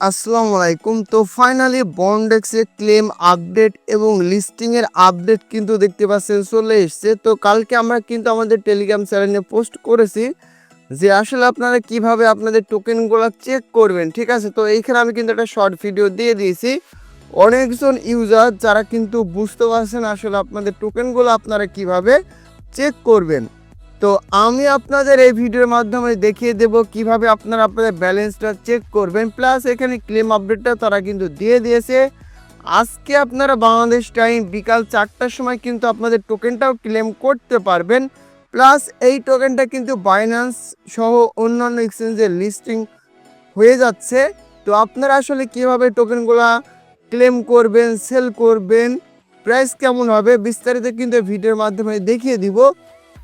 আসসালামু আলাইকুম। তো ফাইনালি বন্ডেক্সের ক্লেম আপডেট এবং লিস্টিংয়ের আপডেট কিন্তু দেখতে পাচ্ছেন, চলে এসছে। তো কালকে আমরা কিন্তু আমাদের টেলিগ্রাম চ্যানেলে পোস্ট করেছি যে আসলে আপনারা কীভাবে আপনাদের টোকেনগুলো চেক করবেন, ঠিক আছে? তো এইখানে আমি কিন্তু একটা শর্ট ভিডিও দিয়ে দিয়েছি। অনেকজন ইউজার যারা কিন্তু বুঝতে পারছেন আসলে আপনাদের টোকেনগুলো আপনারা কীভাবে চেক করবেন। তো আমি আপনাদের এই ভিডিওর মাধ্যমে দেখিয়ে দেব কীভাবে আপনারা আপনাদের ব্যালেন্সটা চেক করবেন। প্লাস এখানে ক্লেম আপডেটটা তারা কিন্তু দিয়ে দিয়েছে। আজকে আপনারা বাংলাদেশ টাইম বিকাল চারটার সময় কিন্তু আপনাদের টোকেনটাও ক্লেম করতে পারবেন। প্লাস এই টোকেনটা কিন্তু বাইন্যান্স সহ অন্যান্য এক্সচেঞ্জের লিস্টিং হয়ে যাচ্ছে। তো আপনারা আসলে কীভাবে টোকেনগুলা ক্লেম করবেন, সেল করবেন, প্রাইস কেমন হবে বিস্তারিত কিন্তু ভিডিওর মাধ্যমে দেখিয়ে দিব।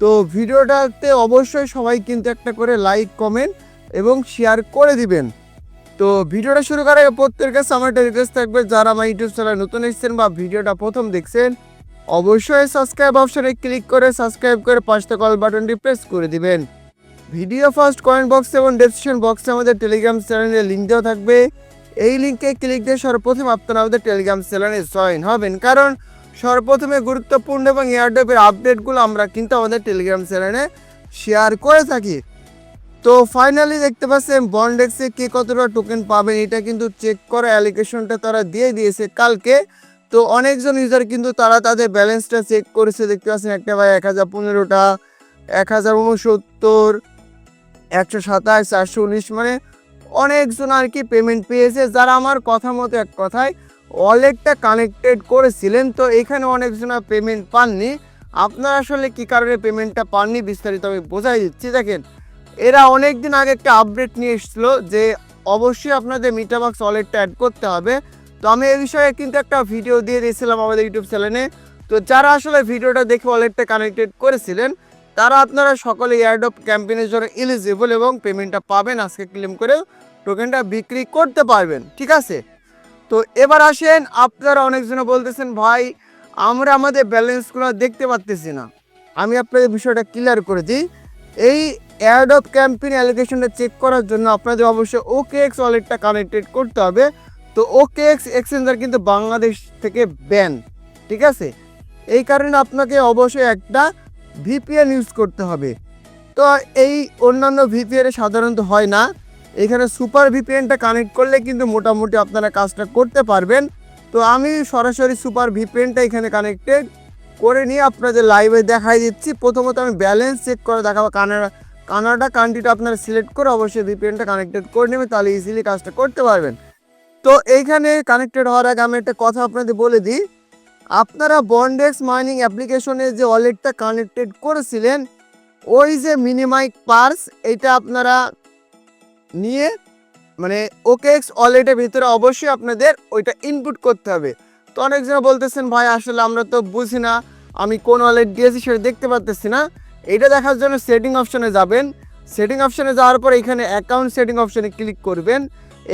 তো ভিডিওটাতে অবশ্যই সবাই কিন্তু একটা করে লাইক কমেন্ট এবং শেয়ার করে দিবেন। তো ভিডিওটা শুরু করার আগে প্রত্যেকের কাছে আমার একটা রিকোয়েস্ট থাকবে, যারা আমার ইউটিউব চ্যানেল নতুন এসেছেন বা ভিডিওটা প্রথম দেখছেন, অবশ্যই সাবস্ক্রাইব অপশনে ক্লিক করে সাবস্ক্রাইব করে পাঁচটা কল বাটনটি প্রেস করে দিবেন। ভিডিও ফার্স্ট কমেন্ট বক্স এবং ডেসক্রিপশন বক্সে আমাদের টেলিগ্রাম চ্যানেলের লিঙ্ক দেওয়া থাকবে। এই লিঙ্কে ক্লিক দিয়ে সর্বপ্রথম আপনারা আমাদের টেলিগ্রাম চ্যানেলে জয়েন হবেন। কারণ সর্বপ্রথমে গুরুত্বপূর্ণ এবং এয়ারড্রপের আপডেটগুলো আমরা কিন্তু আমাদের টেলিগ্রাম চ্যানেলে শেয়ার করে থাকি। তো ফাইনালি দেখতে পাচ্ছেন বন্ডেক্সে কে কতটা টোকেন পাবেন এটা কিন্তু চেক করা অ্যালিকেশনটা তারা দিয়ে দিয়েছে কালকে। তো অনেকজন ইউজার কিন্তু তারা তাদের ব্যালেন্সটা চেক করেছে। দেখতে পাচ্ছেন, একটা ভাই এক হাজার পনেরোটা, এক হাজার উনসত্তর, একশো সাতাশ, চারশো উনিশ মানে অনেকজন আর কি পেমেন্ট পেয়েছে। যারা আমার কথা মতো এক কথায় ওয়ালেটটা কানেক্টেড করেছিলেন, তো এখানে অনেকজন পেমেন্ট পাননি। আপনারা আসলে কি কারণে পেমেন্টটা পাননি, বিস্তারিত আমি বোঝাই দিচ্ছি। দেখেন, এরা অনেক দিন আগে একটা আপডেট নিয়ে এসেছিল যে অবশ্যই আপনাদের মিটাবাক্স ওয়ালেটটা অ্যাড করতে হবে। তো আমি এই বিষয়ে কিন্তু একটা ভিডিও দিয়ে দিয়েছিলাম আমাদের ইউটিউব চ্যানেলে তো যারা আসলে ভিডিওটা দেখে ওয়ালেটটা কানেক্টেড করেছিলেন, তারা আপনারা সকলে এয়ারডপ ক্যাম্পেনের জন্য এলিজিবল এবং পেমেন্টটা পাবেন। আজকে ক্লেম করে টোকেনটা বিক্রি করতে পারবেন, ঠিক আছে? তো এবার আসেন, আপনারা অনেকজনে বলতেছেন, ভাই, আমরা আমাদের ব্যালেন্সগুলো দেখতে পারতেছি না। আমি আপনাদের বিষয়টা ক্লিয়ার করে দিই। এই অ্যাডপ ক্যাম্পেইন অ্যালিগেশনটা চেক করার জন্য আপনাদের অবশ্যই ওকে এক্স ওয়ালেটটা কানেক্টেড করতে হবে। তো ওকে এক্স এক্সচেঞ্জার কিন্তু বাংলাদেশ থেকে ব্যান ঠিক আছে? এই কারণে আপনাকে অবশ্যই একটা ভিপিএন ইউজ করতে হবে। তো এই অন্যান্য ভিপিএন সাধারণত হয় না। এখানে সুপার ভিপিএনটা কানেক্ট করলে কিন্তু মোটামুটি আপনারা কাজটা করতে পারবেন। তো আমি সরাসরি সুপার ভিপিএনটা এখানে কানেক্টেড করে নিয়ে আপনাদের লাইভে দেখাই দিচ্ছি। প্রথমত আমি ব্যালেন্স চেক করে দেখাবো কানাডা কানাডা কান্ট্রিটা আপনারা সিলেক্ট করে অবশ্যই ভিপিএনটা কানেক্টেড করে নেবেন, তাহলে ইজিলি কাজটা করতে পারবেন। তো এইখানে কানেক্টেড হওয়ার আগে আমি একটা কথা আপনাদের বলে দিই। আপনারা বন্ডেক্স মাইনিং অ্যাপ্লিকেশনে যে ওয়ালেটটা কানেক্টেড করেছিলেন, ওই যে মিনিমাইক পার্স, এটা আপনারা নিয়ে মানে ওকেএক্স ওয়ালেটের ভিতরে অবশ্যই আপনাদের ওইটা ইনপুট করতে হবে। তো অনেকজন বলতেছেন, ভাই, আসলে আমরা তো বুঝি না। আমি কোন ওয়ালেট দিয়েছি সেটা দেখতে পারতেছি না। এটা দেখার জন্য সেটিং অপশনে যাবেন। সেটিং অপশনে যাওয়ার পর এখানে অ্যাকাউন্ট সেটিং অপশনে ক্লিক করবেন।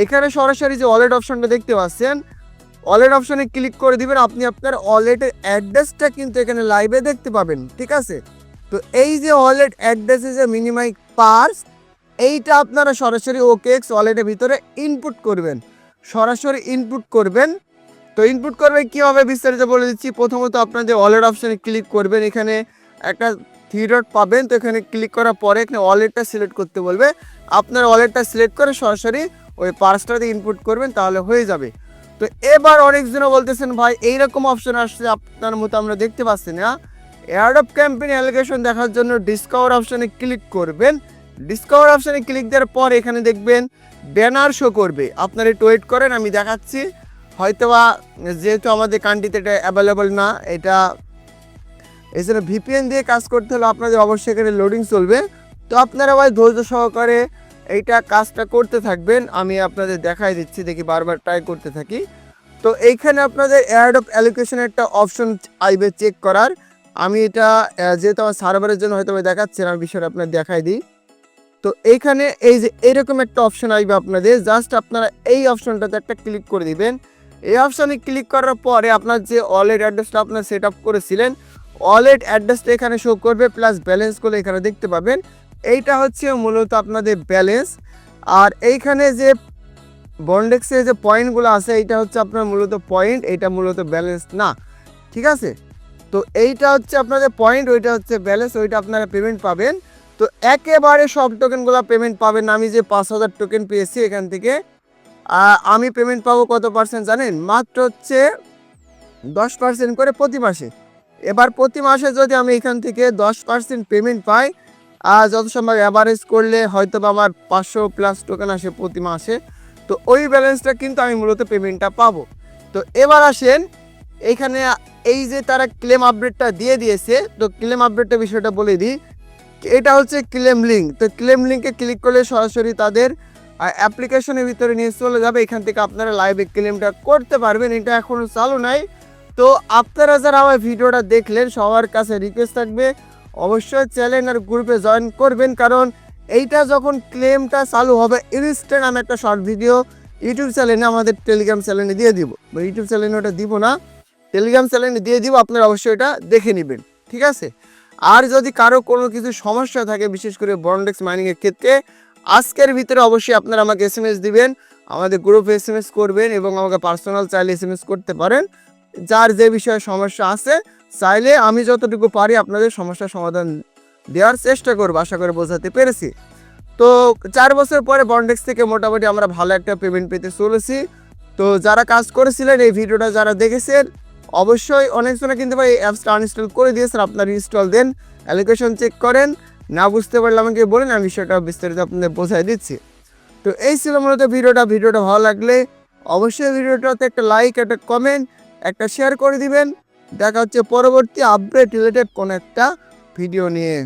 এখানে সরাসরি যে ওয়ালেট অপশনটা দেখতে পাচ্ছেন ওয়ালেট অপশনে ক্লিক করে দিবেন। আপনি আপনার ওয়ালেটের অ্যাড্রেসটা কিন্তু এখানে লাইভে দেখতে পাবেন, ঠিক আছে? তো এই যে ওয়ালেট অ্যাড্রেসে যে মিনিমাইক পার্স এইটা আপনারা সরাসরি ওকেএক্স ওয়ালেটের ভিতরে ইনপুট করবেন। সরাসরি ইনপুট করবেন। তো ইনপুট করবে কীভাবে বিস্তারিত বলে দিচ্ছি। প্রথমত আপনার যে ওয়ালেট অপশানে ক্লিক করবেন, এখানে একটা থ্রি ডট পাবেন। তো এখানে ক্লিক করার পরে এখানে ওয়ালেটটা সিলেক্ট করতে বলবে। আপনার ওয়ালেটটা সিলেক্ট করে সরাসরি ওই পার্সটাতে ইনপুট করবেন, তাহলে হয়ে যাবে। তো এবার অনেকজনও বলতেছেন, ভাই, এইরকম অপশন আসছে আপনার মতো আমরা দেখতে পাচ্ছি না। এয়ারডপ ক্যাম্পেইন অ্যালিগেশন দেখার জন্য ডিসকাভার অপশানে ক্লিক করবেন। ডিসকাভার অপশানে ক্লিক দেওয়ার পর এখানে দেখবেন ব্যানার শো করবে। আপনারা একটু ওয়েট করেন, আমি দেখাচ্ছি। হয়তোবা যেহেতু আমাদের কান্ট্রিতে এটা অ্যাভেলেবল না, এটা এছাড়া ভিপিএন দিয়ে কাজ করতে হলে আপনাদের অবশ্যই এখানে লোডিং চলবে। তো আপনারা ভাই ধৈর্য সহকারে এইটা কাজটা করতে থাকবেন, আমি আপনাদের দেখাই দিচ্ছি, দেখি বারবার ট্রাই করতে থাকি। তো এইখানে আপনাদের অ্যাড অফ অ্যালোকেশন একটা অপশন আইবে চেক করার। আমি এটা যেহেতু আমার সার্ভারের জন্য হয়তো আমি দেখাচ্ছি না বিষয়টা আপনার দেখাই দিই। তো এইখানে এই যে এরকম একটা অপশন আসবে আপনাদের জাস্ট আপনারা এই অপশনটাতে একটা ক্লিক করে দিবেন। এই অপশানে ক্লিক করার পরে আপনার যে ওয়ালেট অ্যাড্রেসটা আপনার সেট আপ করেছিলেন ওয়ালেট অ্যাড্রেসটা এখানে শো করবে প্লাস ব্যালেন্সগুলো এখানে দেখতে পাবেন। এইটা হচ্ছে মূলত আপনাদের ব্যালেন্স আর এইখানে যে বন্ডেক্সে যে পয়েন্টগুলো আছে, এইটা হচ্ছে আপনার মূলত পয়েন্ট এটা মূলত ব্যালেন্স না। ঠিক আছে? তো এইটা হচ্ছে আপনাদের পয়েন্ট ওইটা হচ্ছে ব্যালেন্স ওইটা আপনারা পেমেন্ট পাবেন। তো একেবারে সব টোকেনগুলো পেমেন্ট পাবেন। আমি যে পাঁচ হাজার টোকেন পেয়েছি এখান থেকে আমি পেমেন্ট পাবো কত পার্সেন্ট জানেন? মাত্র হচ্ছে দশ পার্সেন্ট করে প্রতি মাসে। এবার প্রতি মাসে যদি আমি এখান থেকে দশ পার্সেন্ট পেমেন্ট পাই আর যত সম্ভব অ্যাভারেজ করলে হয়তো বা আমার পাঁচশো প্লাস টোকেন আসে প্রতি মাসে। তো ওই ব্যালেন্সটা কিন্তু আমি মূলত পেমেন্টটা পাবো। তো এবার আসেন, এইখানে এই যে তারা ক্লেম আপডেটটা দিয়ে দিয়েছে, তো ক্লেম আপডেটটা বিষয়টা বলে দিই। এটা হচ্ছে ক্লেম লিঙ্ক। তো ক্লেম লিঙ্কে ক্লিক করলে সরাসরি তাদের অ্যাপ্লিকেশনের ভিতরে নিয়ে চলে যাবে। এখান থেকে আপনারা লাইভে ক্লেমটা করতে পারবেন। এটা এখনও চালু নাই। তো আপনারা যারা আমার ভিডিওটা দেখলেন, সবার কাছে রিকোয়েস্ট থাকবে, অবশ্যই চ্যানেল আর গ্রুপে জয়েন করবেন। কারণ এইটা যখন ক্লেমটা চালু হবে ইনস্ট্যান্ট আমি একটা শর্ট ভিডিও ইউটিউব চ্যানেলে আমাদের টেলিগ্রাম চ্যানেলে দিয়ে দিব। ইউটিউব চ্যানেলে ওটা দিব না। টেলিগ্রাম চ্যানেলে দিয়ে দিব, আপনারা অবশ্যই এটা দেখে নেবেন। ঠিক আছে? আর যদি কারও কোনো কিছু সমস্যা থাকে, বিশেষ করে বন্ডেক্স মাইনিংয়ের ক্ষেত্রে, আজকের ভিতরে অবশ্যই আপনারা আমাকে এস এম এস দিবেন, আমাদের গ্রুপে এস এম এস করবেন এবং আমাকে পার্সোনাল চাইলে এস এম এস করতে পারেন। যার যে বিষয়ে সমস্যা আছে, চাইলে আমি যতটুকু পারি আপনাদের সমস্যার সমাধান দেওয়ার চেষ্টা করব, আশা করে বোঝাতে পেরেছি। তো চার বছর পরে বন্ডেক্স থেকে মোটামুটি আমরা ভালো একটা পেমেন্ট পেতে চলেছি। তো যারা কাজ করেছিলেন, এই ভিডিওটা যারা দেখেছেন অবশ্যই অনেকজনে কিন্তু ভাই অ্যাপসটা আনইনস্টল করে দিয়েছেন আপনার ইনস্টল দেন অ্যালোকেশন চেক করেন। না বুঝতে পারলে আমাকে বলেন, আমি বিষয়টা বিস্তারিত আপনাদের বোঝাই দিচ্ছি। তো এই ছিল মূলত ভিডিওটা। ভিডিওটা ভালো লাগলে অবশ্যই ভিডিওটাতে একটা লাইক একটা কমেন্ট একটা শেয়ার করে দিবেন। দেখা হচ্ছে পরবর্তী আপডেট রিলেটেড কোনো একটা ভিডিও নিয়ে।